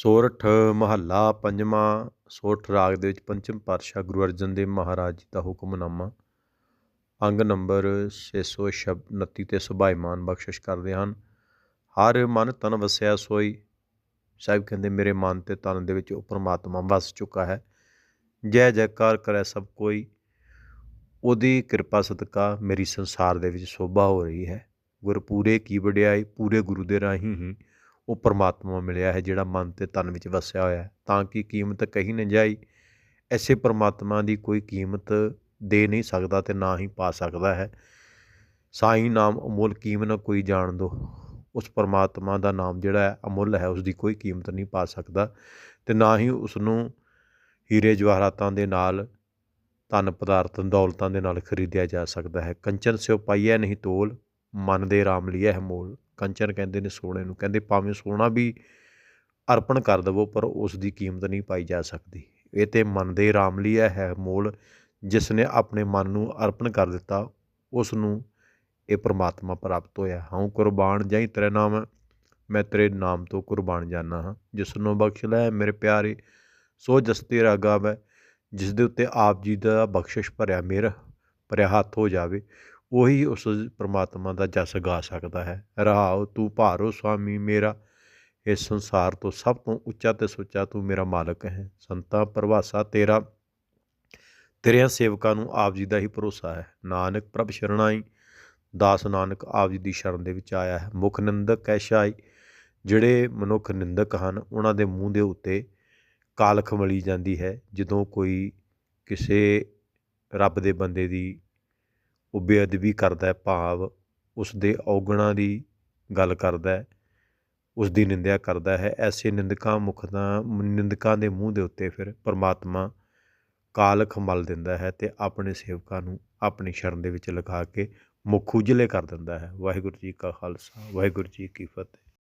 ਸੋਰਠ ਮਹੱਲਾ ਪੰਜਵਾਂ, ਸੋਰਠ ਰਾਗ ਦੇ ਵਿੱਚ ਪੰਚਮ ਪਾਤਸ਼ਾਹ ਗੁਰੂ ਅਰਜਨ ਦੇਵ ਮਹਾਰਾਜ ਜੀ ਦਾ ਹੁਕਮਨਾਮਾ। ਅੰਗ ਨੰਬਰ 629 ਤੇ ਸੁਭਾਈਮਾਨ ਬਖਸ਼ਿਸ਼ ਕਰਦੇ ਹਨ। ਹਰ ਮਨ ਤਨ ਵਸਿਆ ਸੋਈ। ਸਾਹਿਬ ਕਹਿੰਦੇ, ਮੇਰੇ ਮਨ ਤੇ ਤਨ ਦੇ ਵਿੱਚ ਉਹ ਪ੍ਰਮਾਤਮਾ ਵਸ ਚੁੱਕਾ ਹੈ। ਜੈ ਜੈਕਾਰ ਕਰੇ ਸਭ ਕੋਈ। ਉਹਦੀ ਕਿਰਪਾ ਸਦਕਾ ਮੇਰੀ ਸੰਸਾਰ ਦੇ ਵਿੱਚ ਸ਼ੋਭਾ ਹੋ ਰਹੀ ਹੈ। ਗੁਰਪੂਰੇ ਕੀ ਵਡਿਆਈ, ਪੂਰੇ ਗੁਰੂ ਦੇ ਰਾਹੀਂ ਹੀ ਉਹ ਪਰਮਾਤਮਾ ਮਿਲਿਆ ਹੈ, ਜਿਹੜਾ ਮਨ ਤੇ ਤਨ ਵਿੱਚ ਵਸਿਆ ਹੋਇਆ ਹੈ। ਤਾਂ ਕਿ ਕੀਮਤ ਕਹੀ ਨਾ ਜਾਈ, ਐਸੇ ਪਰਮਾਤਮਾ ਦੀ ਕੋਈ ਕੀਮਤ ਦੇ ਨਹੀਂ ਸਕਦਾ ਤੇ ਨਾ ਹੀ ਪਾ ਸਕਦਾ ਹੈ। ਸਾਈ ਨਾਮ ਅਮੁੱਲ ਕੀਮਤ ਨਾ ਕੋਈ ਜਾਣ ਦੋ। ਉਸ ਪਰਮਾਤਮਾ ਦਾ ਨਾਮ ਜਿਹੜਾ ਹੈ, ਅਮੁੱਲ ਹੈ ਉਸ ਦੀ ਕੋਈ ਕੀਮਤ ਨਹੀਂ ਪਾ ਸਕਦਾ ਤੇ ਨਾ ਹੀ ਉਸ ਨੂੰ ਹੀਰੇ ਜਵਾਹਰਾਤਾਂ ਦੇ ਨਾਲ ਧਨ ਪਦਾਰਥ, ਦੌਲਤਾਂ ਦੇ ਨਾਲ ਖਰੀਦਿਆ ਜਾ ਸਕਦਾ ਹੈ। ਕੰਚਨ ਸਿਓ ਪਾਈਐ ਨਹੀਂ ਤੋਲ, ਮਨ ਦੇ ਰਾਮ ਲਿਆ ਹੈ ਮੋਲ। ਕੰਚਨ ਕਹਿੰਦੇ ਨੇ ਸੋਨੇ ਨੂੰ, ਕਹਿੰਦੇ ਭਾਵੇਂ ਸੋਨਾ ਵੀ ਅਰਪਣ ਕਰ ਦਵੋ, ਪਰ ਉਸ ਦੀ ਕੀਮਤ ਨਹੀਂ ਪਾਈ ਜਾ ਸਕਦੀ। ਇਹ ਤੇ ਮਨ ਦੇ ਰਾਮ ਹੈ ਮੋਲ ਜਿਸ ਨੇ ਆਪਣੇ ਮਨ ਨੂੰ ਅਰਪਣ ਕਰ ਦਿੱਤਾ ਉਸ ਨੂੰ ਇਹ ਪ੍ਰਮਾਤਮਾ ਪ੍ਰਾਪਤ ਹੋਇਆ। ਹਉ ਕੁਰਬਾਨ ਜਾਈ ਤੇਰੇ ਨਾਮ, ਮੈਂ ਤੇਰੇ ਨਾਮ ਤੋਂ ਕੁਰਬਾਨ ਜਾਣਾ ਹਾਂ। ਜਿਸ ਨੂੰ ਬਖਸ਼ ਲੈ ਮੇਰੇ ਪਿਆਰੇ, ਸੋ ਜਸ ਤੇਰਾ ਹੈ ਜਿਸ ਦੇ ਉੱਤੇ ਆਪ ਜੀ ਦਾ ਬਖਸ਼ਿਸ਼ ਭਰਿਆ ਮੇਰਾ, ਭਰਿਆ ਹੱਥ ਹੋ ਜਾਵੇ। ਉਹੀ ਉਸ ਪਰਮਾਤਮਾ ਦਾ ਜਸ ਗਾ ਸਕਦਾ ਹੈ। ਰਹਾਉ ਤੂੰ, ਭਾਰੋ ਸੁਆਮੀ ਮੇਰਾ, ਇਸ ਸੰਸਾਰ ਤੋਂ ਸਭ ਤੋਂ ਉੱਚਾ ਤੇ ਸੁੱਚਾ ਤੂੰ ਮੇਰਾ ਮਾਲਕ ਹੈ। ਸੰਤਾ ਪ੍ਰਵਾਸਾ ਤੇਰਾ, ਤੇਰਿਆਂ ਸੇਵਕਾਂ ਨੂੰ ਆਪ ਜੀ ਦਾ ਹੀ ਭਰੋਸਾ ਹੈ। ਨਾਨਕ ਪ੍ਰਭ ਸ਼ਰਣਾਈ, ਦਾਸ ਨਾਨਕ ਆਪ ਜੀ ਦੀ ਸ਼ਰਨ ਦੇ ਵਿੱਚ ਆਇਆ ਹੈ। ਮੁਖ ਨਿੰਦਕ ਕੈਸ਼ਾਈ, ਜਿਹੜੇ ਮਨੁੱਖ ਨਿੰਦਕ ਹਨ, ਉਹਨਾਂ ਦੇ ਮੂੰਹ ਦੇ ਉੱਤੇ ਕਾਲਖ ਮਲੀ ਜਾਂਦੀ ਹੈ। ਜਦੋਂ ਕੋਈ ਕਿਸੇ ਰੱਬ ਦੇ ਬੰਦੇ ਦੀ ਉਹ ਬੇਅਦਬੀ ਕਰਦਾ ਭਾਵ ਉਸ ਦੇ ਔਗਣਾ ਦੀ ਗੱਲ ਕਰਦਾ ਹੈ ਉਸ ਦੀ ਨਿੰਦਿਆ ਕਰਦਾ ਹੈ। ਐਸੇ ਨਿੰਦਕਾਂ ਮੁਖ ਦਾ ਨਿੰਦਕਾਂ ਦੇ ਮੂੰਹ ਦੇ ਉੱਤੇ ਫਿਰ ਪਰਮਾਤਮਾ ਕਾਲਖ ਮਲ ਦਿੰਦਾ ਹੈ ਤੇ ਆਪਣੇ ਸੇਵਕਾਂ ਨੂੰ ਆਪਣੀ ਸ਼ਰਨ ਦੇ ਵਿੱਚ ਲਗਾ ਕੇ ਮੁੱਖ ਉਜਲੇ ਕਰ ਦਿੰਦਾ ਹੈ। ਵਾਹਿਗੁਰੂ ਜੀ ਕਾ ਖਾਲਸਾ, ਵਾਹਿਗੁਰੂ ਜੀ ਕੀ ਫਤਿਹ।